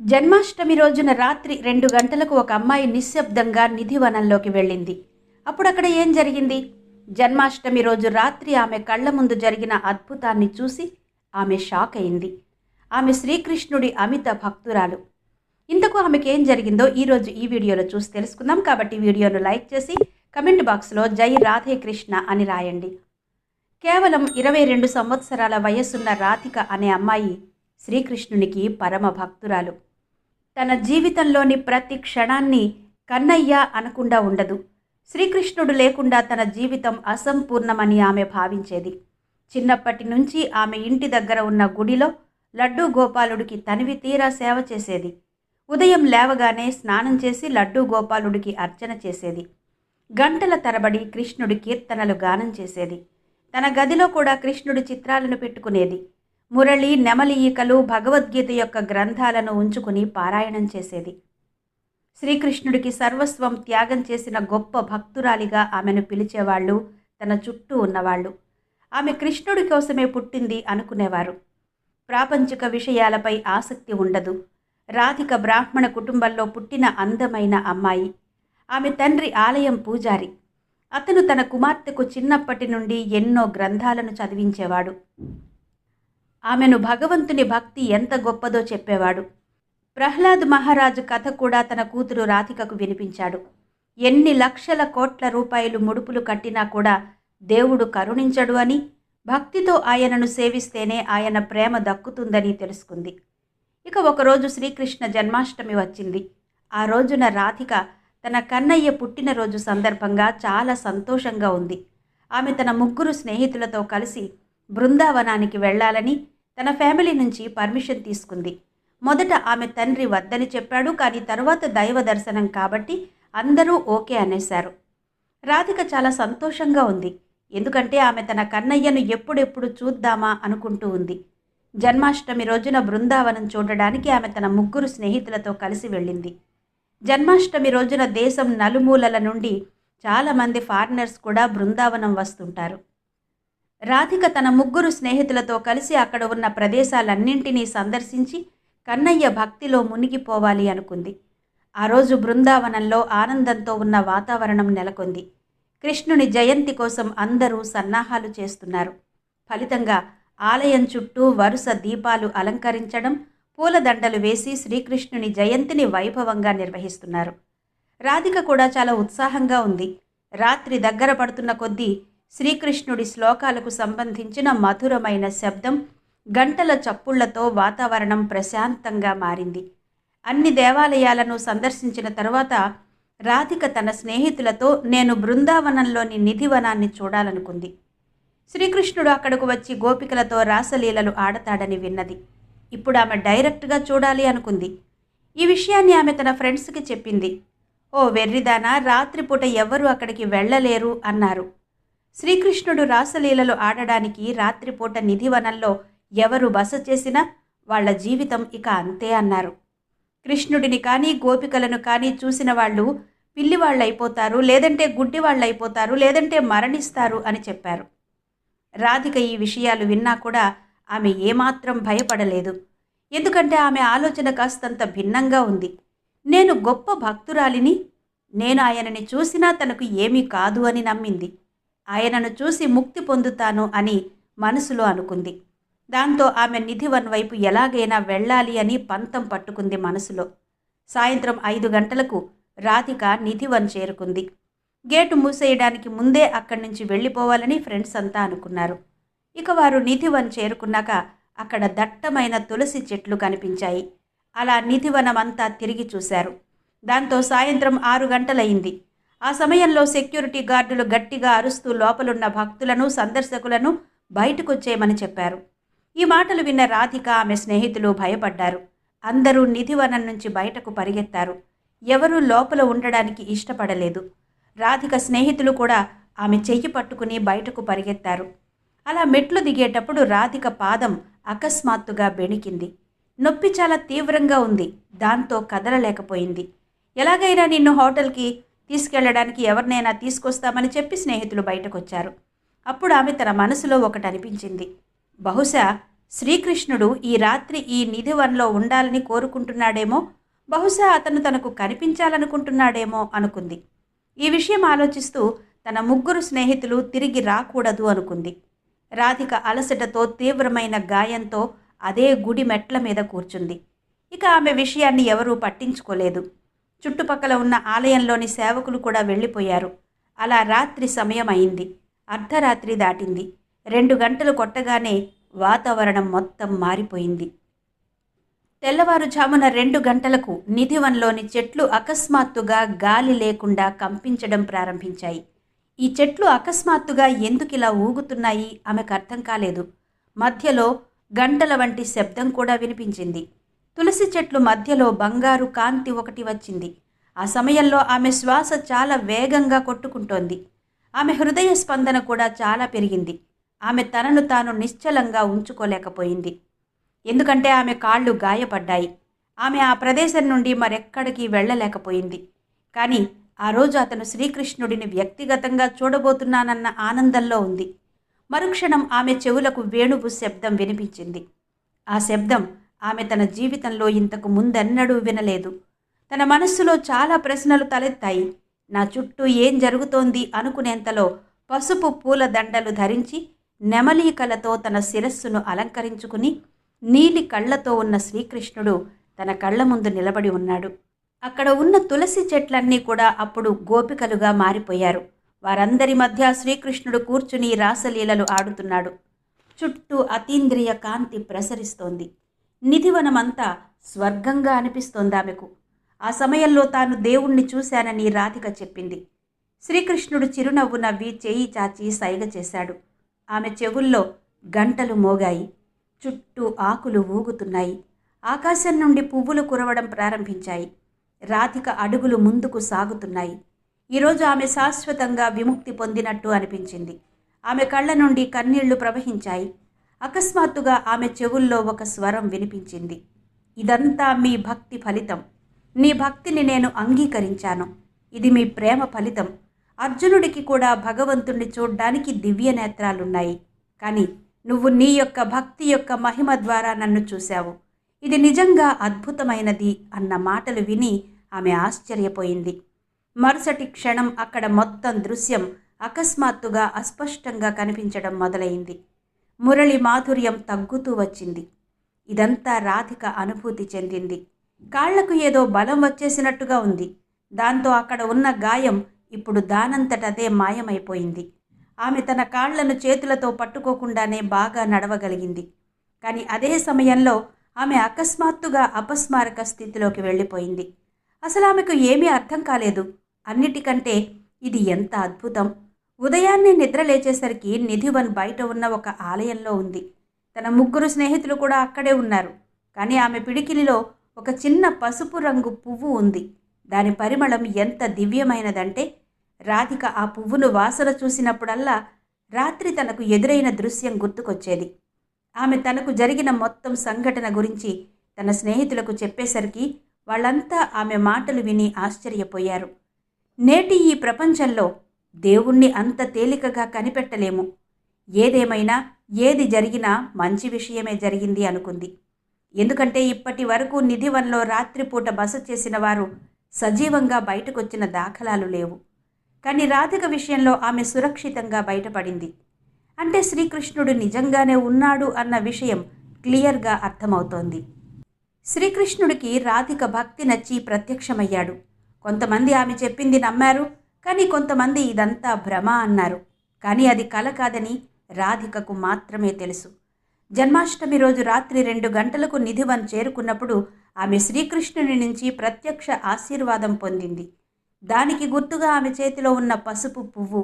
జన్మాష్టమి రోజున రాత్రి రెండు గంటలకు ఒక అమ్మాయి నిశ్శబ్దంగా నిధివనంలోకి వెళ్ళింది. అప్పుడు అక్కడ ఏం జరిగింది? జన్మాష్టమి రోజు రాత్రి ఆమె కళ్ళ ముందు జరిగిన అద్భుతాన్ని చూసి ఆమె షాక్ అయింది. ఆమె శ్రీకృష్ణుడి అమిత భక్తురాలు. ఇంతకు ఆమెకి ఏం జరిగిందో ఈరోజు ఈ వీడియోలో చూసి తెలుసుకుందాం. కాబట్టి వీడియోను లైక్ చేసి కమెంట్ బాక్స్లో జై రాధే కృష్ణ అని రాయండి. కేవలం ఇరవై రెండు సంవత్సరాల వయస్సున్న రాధిక అనే అమ్మాయి శ్రీకృష్ణునికి పరమ భక్తురాలు. తన జీవితంలోని ప్రతి క్షణాన్ని కన్నయ్య అనకుండా ఉండదు. శ్రీకృష్ణుడు లేకుండా తన జీవితం అసంపూర్ణమని ఆమె భావించేది. చిన్నప్పటి నుంచి ఆమె ఇంటి దగ్గర ఉన్న గుడిలో లడ్డూ గోపాలుడికి తనివి తీరా సేవ చేసేది. ఉదయం లేవగానే స్నానం చేసి లడ్డూ గోపాలుడికి అర్చన చేసేది. గంటల తరబడి కృష్ణుడి కీర్తనలు గానం చేసేది. తన గదిలో కూడా కృష్ణుడి చిత్రాలను పెట్టుకునేది. మురళి నెమలి ఈకలు భగవద్గీత యొక్క గ్రంథాలను ఉంచుకుని పారాయణం చేసేది. శ్రీకృష్ణుడికి సర్వస్వం త్యాగం చేసిన గొప్ప భక్తురాలిగా ఆమెను పిలిచేవాళ్ళు తన చుట్టూ ఉన్నవాళ్ళు. ఆమె కృష్ణుడి కోసమే పుట్టింది అనుకునేవారు. ప్రాపంచిక విషయాలపై ఆసక్తి ఉండదు. రాధిక బ్రాహ్మణ కుటుంబంలో పుట్టిన అందమైన అమ్మాయి. ఆమె తండ్రి ఆలయం పూజారి. అతను తన కుమార్తెకు చిన్నప్పటి నుండి ఎన్నో గ్రంథాలను చదివించేవాడు. ఆమెను భగవంతుని భక్తి ఎంత గొప్పదో చెప్పేవాడు. ప్రహ్లాద్ మహారాజు కథ కూడా తన కూతురు రాధికకు వినిపించాడు. ఎన్ని లక్షల కోట్ల రూపాయలు ముడుపులు కట్టినా కూడా దేవుడు కరుణించడు అని భక్తితో ఆయనను సేవిస్తేనే ఆయన ప్రేమ దక్కుతుందని తెలుసుకుంది. ఇక ఒకరోజు శ్రీకృష్ణ జన్మాష్టమి వచ్చింది. ఆ రోజున రాధిక తన కన్నయ్య పుట్టినరోజు సందర్భంగా చాలా సంతోషంగా ఉంది. ఆమె తన ముగ్గురు స్నేహితులతో కలిసి బృందావనానికి వెళ్ళాలని తన ఫ్యామిలీ నుంచి పర్మిషన్ తీసుకుంది. మొదట ఆమె తండ్రి వద్దని చెప్పాడు కానీ తర్వాత దైవ దర్శనం కాబట్టి అందరూ ఓకే అనేశారు. రాధిక చాలా సంతోషంగా ఉంది. ఎందుకంటే ఆమె తన కన్నయ్యను ఎప్పుడెప్పుడు చూద్దామా అనుకుంటూ ఉంది. జన్మాష్టమి రోజున బృందావనం చూడడానికి ఆమె తన ముగ్గురు స్నేహితులతో కలిసి వెళ్ళింది. జన్మాష్టమి రోజున దేశం నలుమూలల నుండి చాలామంది ఫారినర్స్ కూడా బృందావనం వస్తుంటారు. రాధిక తన ముగ్గురు స్నేహితులతో కలిసి అక్కడ ఉన్న ప్రదేశాలన్నింటినీ సందర్శించి కన్నయ్య భక్తిలో మునిగిపోవాలి అనుకుంది. ఆ రోజు బృందావనంలో ఆనందంతో ఉన్న వాతావరణం నెలకొంది. కృష్ణుని జయంతి కోసం అందరూ సన్నాహాలు చేస్తున్నారు. ఫలితంగా ఆలయం చుట్టూ వరుస దీపాలు అలంకరించడం పూలదండలు వేసి శ్రీకృష్ణుని జయంతిని వైభవంగా నిర్వహిస్తున్నారు. రాధిక కూడా చాలా ఉత్సాహంగా ఉంది. రాత్రి దగ్గర పడుతున్న కొద్దీ శ్రీకృష్ణుడి శ్లోకాలకు సంబంధించిన మధురమైన శబ్దం గంటల చప్పుళ్ళతో వాతావరణం ప్రశాంతంగా మారింది. అన్ని దేవాలయాలను సందర్శించిన తరువాత రాధిక తన స్నేహితులతో నేను బృందావనంలోని నిధివనాన్ని చూడాలనుకుంది. శ్రీకృష్ణుడు అక్కడకు వచ్చి గోపికలతో రాసలీలలు ఆడతాడని విన్నది. ఇప్పుడు ఆమె డైరెక్ట్గా చూడాలి అనుకుంది. ఈ విషయాన్ని ఆమె తన ఫ్రెండ్స్కి చెప్పింది. ఓ వెర్రిదానా రాత్రిపూట ఎవ్వరూ అక్కడికి వెళ్ళలేరు అన్నారు. శ్రీకృష్ణుడు రాసలీలలు ఆడడానికి రాత్రిపూట నిధివనంలో ఎవరు బస చేసినా వాళ్ళ జీవితం ఇక అంతే అన్నారు. కృష్ణుడిని కానీ గోపికలను కానీ చూసిన వాళ్ళు పిల్లివాళ్ళైపోతారు లేదంటే గుడ్డివాళ్ళైపోతారు లేదంటే మరణిస్తారు అని చెప్పారు. రాధిక ఈ విషయాలు విన్నా కూడా ఆమె ఏమాత్రం భయపడలేదు. ఎందుకంటే ఆమె ఆలోచన కాస్తంత భిన్నంగా ఉంది. నేను గొప్ప భక్తురాలిని నేను ఆయనని చూసినా తనకు ఏమీ కాదు అని నమ్మింది. ఆయనను చూసి ముక్తి పొందుతాను అని మనసులో అనుకుంది. దాంతో ఆమె నిధివన్ వైపు ఎలాగైనా వెళ్ళాలి అని పంతం పట్టుకుంది మనసులో. సాయంత్రం ఐదు గంటలకు రాధిక నిధివన్ చేరుకుంది. గేటు మూసేయడానికి ముందే అక్కడి నుంచి వెళ్ళిపోవాలని ఫ్రెండ్స్ అంతా అనుకున్నారు. ఇక వారు నిధివన్ చేరుకున్నాక అక్కడ దట్టమైన తులసి చెట్లు కనిపించాయి. అలా నిధివనం అంతా తిరిగి చూశారు. దాంతో సాయంత్రం ఆరు గంటలయింది. ఆ సమయంలో సెక్యూరిటీ గార్డులు గట్టిగా అరుస్తూ లోపలున్న భక్తులను సందర్శకులను బయటకొచ్చేయమని చెప్పారు. ఈ మాటలు విన్న రాధిక ఆమె స్నేహితులు భయపడ్డారు. అందరూ నిధివనం నుంచి బయటకు పరిగెత్తారు. ఎవరూ లోపల ఉండడానికి ఇష్టపడలేదు. రాధిక స్నేహితులు కూడా ఆమె చెయ్యి పట్టుకుని బయటకు పరిగెత్తారు. అలా మెట్లు దిగేటప్పుడు రాధిక పాదం అకస్మాత్తుగా బెణికింది. నొప్పి చాలా తీవ్రంగా ఉంది. దాంతో కదలలేకపోయింది. ఎలాగైనా నిన్ను హోటల్కి తీసుకెళ్ళడానికి ఎవరినైనా తీసుకొస్తామని చెప్పి స్నేహితులు బయటకొచ్చారు. అప్పుడు ఆమె తన మనసులో ఒకటి అనిపించింది బహుశా శ్రీకృష్ణుడు ఈ రాత్రి ఈ నిధివన్లో ఉండాలని కోరుకుంటున్నాడేమో బహుశా అతను తనకు కనిపించాలనుకుంటున్నాడేమో అనుకుంది. ఈ విషయం ఆలోచిస్తూ తన ముగ్గురు స్నేహితులు తిరిగి రాకూడదు అనుకుంది. రాధిక అలసటతో తీవ్రమైన గాయంతో అదే గుడి మెట్ల మీద కూర్చుంది. ఇక ఆమె విషయాన్ని ఎవరూ పట్టించుకోలేదు. చుట్టుపక్కల ఉన్న ఆలయంలోని సేవకులు కూడా వెళ్ళిపోయారు. అలా రాత్రి సమయం అయింది అర్ధరాత్రి దాటింది. రెండు గంటలు కొట్టగానే వాతావరణం మొత్తం మారిపోయింది. తెల్లవారుజామున రెండు గంటలకు నిధివన్లోని చెట్లు అకస్మాత్తుగా గాలి లేకుండా కంపించడం ప్రారంభించాయి. ఈ చెట్లు అకస్మాత్తుగా ఎందుకిలా ఊగుతున్నాయి? ఆమెకు అర్థం కాలేదు. మధ్యలో గంటల వంటి శబ్దం కూడా వినిపించింది. తులసి చెట్లు మధ్యలో బంగారు కాంతి ఒకటి వచ్చింది. ఆ సమయంలో ఆమె శ్వాస చాలా వేగంగా కొట్టుకుంటోంది. ఆమె హృదయ స్పందన కూడా చాలా పెరిగింది. ఆమె తనను తాను నిశ్చలంగా ఉంచుకోలేకపోయింది. ఎందుకంటే ఆమె కాళ్ళు గాయపడ్డాయి. ఆమె ఆ ప్రదేశం నుండి మరెక్కడికి వెళ్ళలేకపోయింది. కానీ ఆ రోజు అతను శ్రీకృష్ణుడిని వ్యక్తిగతంగా చూడబోతున్నానన్న ఆనందంలో ఉంది. మరుక్షణం ఆమె చెవులకు వేణువు శబ్దం వినిపించింది. ఆ శబ్దం ఆమె తన జీవితంలో ఇంతకు ముందెన్నడూ వినలేదు. తన మనస్సులో చాలా ప్రశ్నలు తలెత్తాయి. నా చుట్టూ ఏం జరుగుతోంది అనుకునేంతలో పసుపు పూల దండలు ధరించి నెమలీకలతో తన శిరస్సును అలంకరించుకుని నీలి కళ్ళతో ఉన్న శ్రీకృష్ణుడు తన కళ్ళ ముందు నిలబడి ఉన్నాడు. అక్కడ ఉన్న తులసి చెట్లన్నీ కూడా అప్పుడు గోపికలుగా మారిపోయారు. వారందరి మధ్య శ్రీకృష్ణుడు కూర్చుని రాసలీలలు ఆడుతున్నాడు. చుట్టూ అతీంద్రియ కాంతి ప్రసరిస్తోంది. నిధివనమంతా స్వర్గంగా అనిపిస్తోంది ఆమెకు. ఆ సమయంలో తాను దేవుణ్ణి చూశానని రాధిక చెప్పింది. శ్రీకృష్ణుడు చిరునవ్వు నవ్వి చేయి చాచి సైగ చేశాడు. ఆమె చెవుల్లో గంటలు మోగాయి. చుట్టూ ఆకులు ఊగుతున్నాయి. ఆకాశం నుండి పువ్వులు కురవడం ప్రారంభించాయి. రాధిక అడుగులు ముందుకు సాగుతున్నాయి. ఈరోజు ఆమె శాశ్వతంగా విముక్తి పొందినట్టు అనిపించింది. ఆమె కళ్ళ నుండి కన్నీళ్ళు ప్రవహించాయి. అకస్మాత్తుగా ఆమె చెవుల్లో ఒక స్వరం వినిపించింది. ఇదంతా మీ భక్తి ఫలితం. నీ భక్తిని నేను అంగీకరించాను. ఇది మీ ప్రేమ ఫలితం. అర్జునుడికి కూడా భగవంతుణ్ణి చూడ్డానికి దివ్య నేత్రాలున్నాయి. కానీ నువ్వు నీ యొక్క భక్తి యొక్క మహిమ ద్వారా నన్ను చూశావు. ఇది నిజంగా అద్భుతమైనది అన్న మాటలు విని ఆమె ఆశ్చర్యపోయింది. మరుసటి క్షణం అక్కడ మొత్తం దృశ్యం అకస్మాత్తుగా అస్పష్టంగా కనిపించడం మొదలైంది. మురళి మాధుర్యం తగ్గుతూ వచ్చింది. ఇదంతా రాధిక అనుభూతి చెందింది. కాళ్ళకు ఏదో బలం వచ్చేసినట్టుగా ఉంది. దాంతో అక్కడ ఉన్న గాయం ఇప్పుడు దానంతటదే మాయమైపోయింది. ఆమె తన కాళ్ళను చేతులతో పట్టుకోకుండానే బాగా నడవగలిగింది. కానీ అదే సమయంలో ఆమె అకస్మాత్తుగా అపస్మారక స్థితిలోకి వెళ్ళిపోయింది. అసలు ఆమెకు ఏమీ అర్థం కాలేదు. అన్నిటికంటే ఇది ఎంత అద్భుతం! ఉదయాన్నే నిద్ర లేచేసరికి నిధివన్ బయట ఉన్న ఒక ఆలయంలో ఉంది. తన ముగ్గురు స్నేహితులు కూడా అక్కడే ఉన్నారు. కానీ ఆమె పిడికిలిలో ఒక చిన్న పసుపు రంగు పువ్వు ఉంది. దాని పరిమళం ఎంత దివ్యమైనదంటే రాధిక ఆ పువ్వును వాసన చూసినప్పుడల్లా రాత్రి తనకు ఎదురైన దృశ్యం గుర్తుకొచ్చేది. ఆమె తనకు జరిగిన మొత్తం సంఘటన గురించి తన స్నేహితులకు చెప్పేసరికి వాళ్ళంతా ఆమె మాటలు విని ఆశ్చర్యపోయారు. నేటి ఈ ప్రపంచంలో దేవుణ్ణి అంత తేలికగా కనిపెట్టలేము. ఏదేమైనా ఏది జరిగినా మంచి విషయమే జరిగింది అనుకుంది. ఎందుకంటే ఇప్పటి వరకు నిధివన్లో రాత్రిపూట బస చేసిన వారు సజీవంగా బయటకొచ్చిన దాఖలాలు లేవు. కానీ రాధిక విషయంలో ఆమె సురక్షితంగా బయటపడింది. అంటే శ్రీకృష్ణుడు నిజంగానే ఉన్నాడు అన్న విషయం క్లియర్గా అర్థమవుతోంది. శ్రీకృష్ణుడికి రాధిక భక్తి నచ్చి ప్రత్యక్షమయ్యాడు. కొంతమంది ఆమె చెప్పింది నమ్మారు కానీ కొంతమంది ఇదంతా భ్రమ అన్నారు. కానీ అది కల కాదని రాధికకు మాత్రమే తెలుసు. జన్మాష్టమి రోజు రాత్రి రెండు గంటలకు నిధివన్ చేరుకున్నప్పుడు ఆమె శ్రీకృష్ణుని నుంచి ప్రత్యక్ష ఆశీర్వాదం పొందింది. దానికి గుర్తుగా ఆమె చేతిలో ఉన్న పసుపు పువ్వు.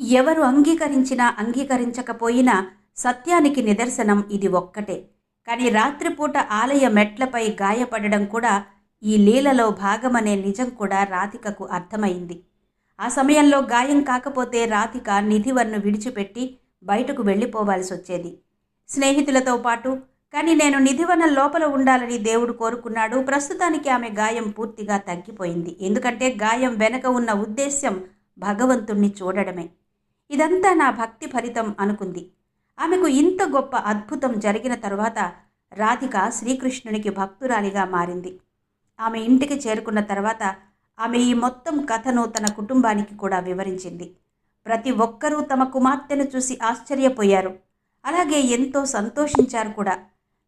ఎవరు అంగీకరించినా అంగీకరించకపోయినా సత్యానికి నిదర్శనం ఇది ఒక్కటే. కానీ రాత్రిపూట ఆలయ మెట్లపై గాయపడడం కూడా ఈ లీలలో భాగమనే నిజం కూడా రాధికకు అర్థమైంది. ఆ సమయంలో గాయం కాకపోతే రాధిక నిధివర్ను విడిచిపెట్టి బయటకు వెళ్ళిపోవాల్సి వచ్చేది స్నేహితులతో పాటు కానీ నేను నిధివన లోపల ఉండాలని దేవుడు కోరుకున్నాడు. ప్రస్తుతానికి ఆమె గాయం పూర్తిగా తగ్గిపోయింది. ఎందుకంటే గాయం వెనక ఉన్న ఉద్దేశ్యం భగవంతుణ్ణి చూడడమే. ఇదంతా నా భక్తి ఫలితం అనుకుంది. ఆమెకు ఇంత గొప్ప అద్భుతం జరిగిన తరువాత రాధిక శ్రీకృష్ణునికి భక్తురాలిగా మారింది. ఆమె ఇంటికి చేరుకున్న తర్వాత ఆమె ఈ మొత్తం కథను తన కుటుంబానికి కూడా వివరించింది. ప్రతి ఒక్కరూ తమ కుమార్తెను చూసి ఆశ్చర్యపోయారు. అలాగే ఎంతో సంతోషించారు కూడా.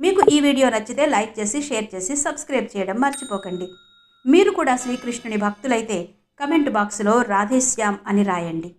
మీకు ఈ వీడియో నచ్చితే లైక్ చేసి షేర్ చేసి సబ్స్క్రైబ్ చేయడం మర్చిపోకండి. మీరు కూడా శ్రీకృష్ణుని భక్తులైతే కమెంట్ బాక్స్లో రాధేశ్యామ్ అని రాయండి.